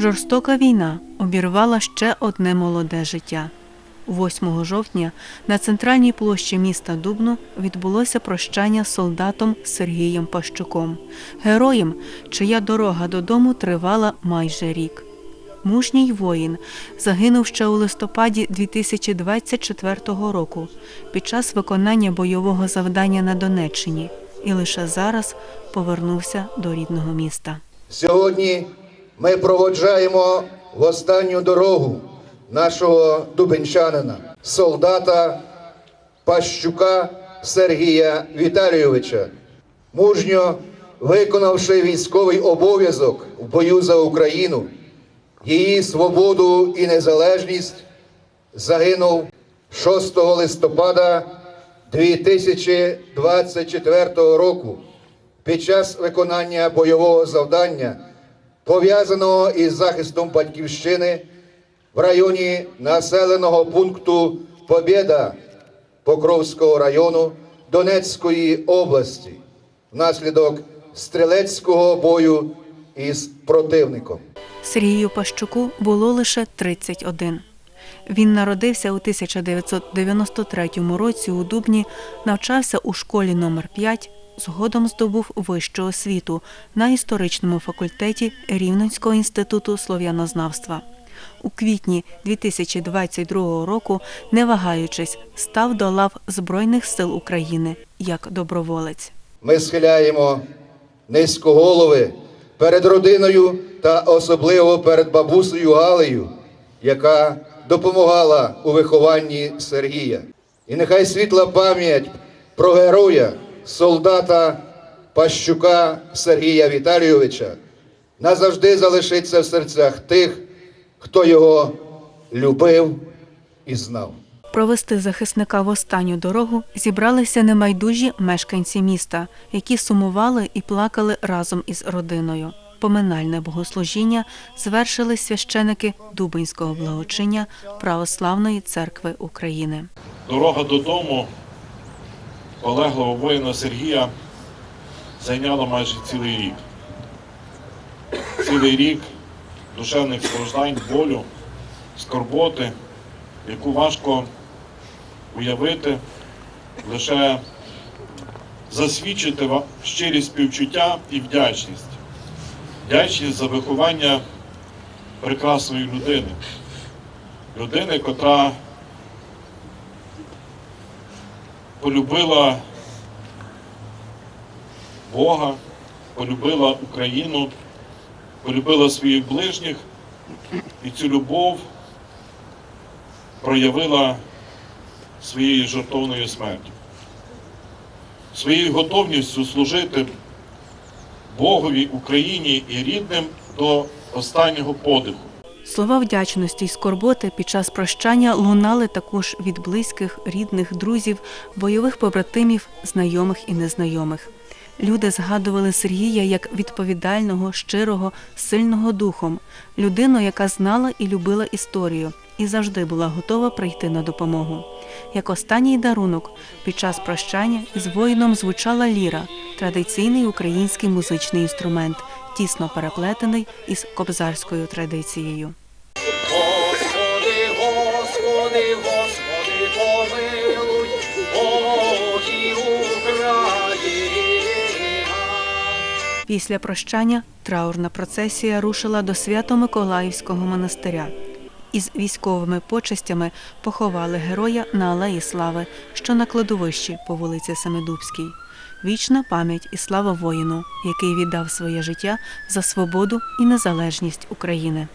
Жорстока війна обірвала ще одне молоде життя. 8 жовтня на центральній площі міста Дубно відбулося прощання з солдатом Сергієм Пащуком, героєм, чия дорога додому тривала майже рік. Мужній воїн загинув ще у листопаді 2024 року під час виконання бойового завдання на Донеччині і лише зараз повернувся до рідного міста. Сьогодні ми проводжаємо в останню дорогу нашого дубенчанина, солдата Пащука Сергія Віталійовича, мужньо виконавши військовий обов'язок в бою за Україну, її свободу і незалежність, загинув 6 листопада 2024 року під час виконання бойового завдання, пов'язаного із захистом батьківщини в районі населеного пункту Побєда Покровського району Донецької області внаслідок стрілецького бою із противником. Сергію Пащуку було лише 31. Він народився у 1993 році у Дубні, навчався у школі номер 5 згодом здобув вищу освіту на історичному факультеті Рівненського інституту слов'янознавства. У квітні 2022 року, не вагаючись, став до лав Збройних сил України як доброволець. Ми схиляємо низько голови перед родиною та особливо перед бабусею Галею, яка допомагала у вихованні Сергія. І нехай світла пам'ять про героя, солдата Пащука Сергія Віталійовича назавжди залишиться в серцях тих, хто його любив і знав. Провести захисника в останню дорогу зібралися небайдужі мешканці міста, які сумували і плакали разом із родиною. Поминальне богослужіння звершили священики Дубинського благочиння Православної церкви України. Дорога додому полеглого воїна Сергія зайняла майже цілий рік. Цілий рік душевних страждань, болю, скорботи, яку важко уявити, лише засвідчити ва- щирі співчуття і вдячність. Вдячність за виховання прекрасної людини. Людини, котра полюбила Бога, полюбила Україну, полюбила своїх ближніх і цю любов проявила своєю жертовною смертю, своєю готовністю служити Богові, Україні і рідним до останнього подиху. Слова вдячності й скорботи під час прощання лунали також від близьких, рідних, друзів, бойових побратимів, знайомих і незнайомих. Люди згадували Сергія як відповідального, щирого, сильного духом, людину, яка знала і любила історію, і завжди була готова прийти на допомогу. Як останній дарунок під час прощання із воїном звучала ліра, традиційний український музичний інструмент, тісно переплетений із кобзарською традицією. Господи, Господи, Господи, помилуй, Україна. Після прощання траурна процесія рушила до Свято-Миколаївського монастиря. Із військовими почестями поховали героя на Алеї Слави, що на кладовищі по вулиці Семидубській. Вічна пам'ять і слава воїну, який віддав своє життя за свободу і незалежність України.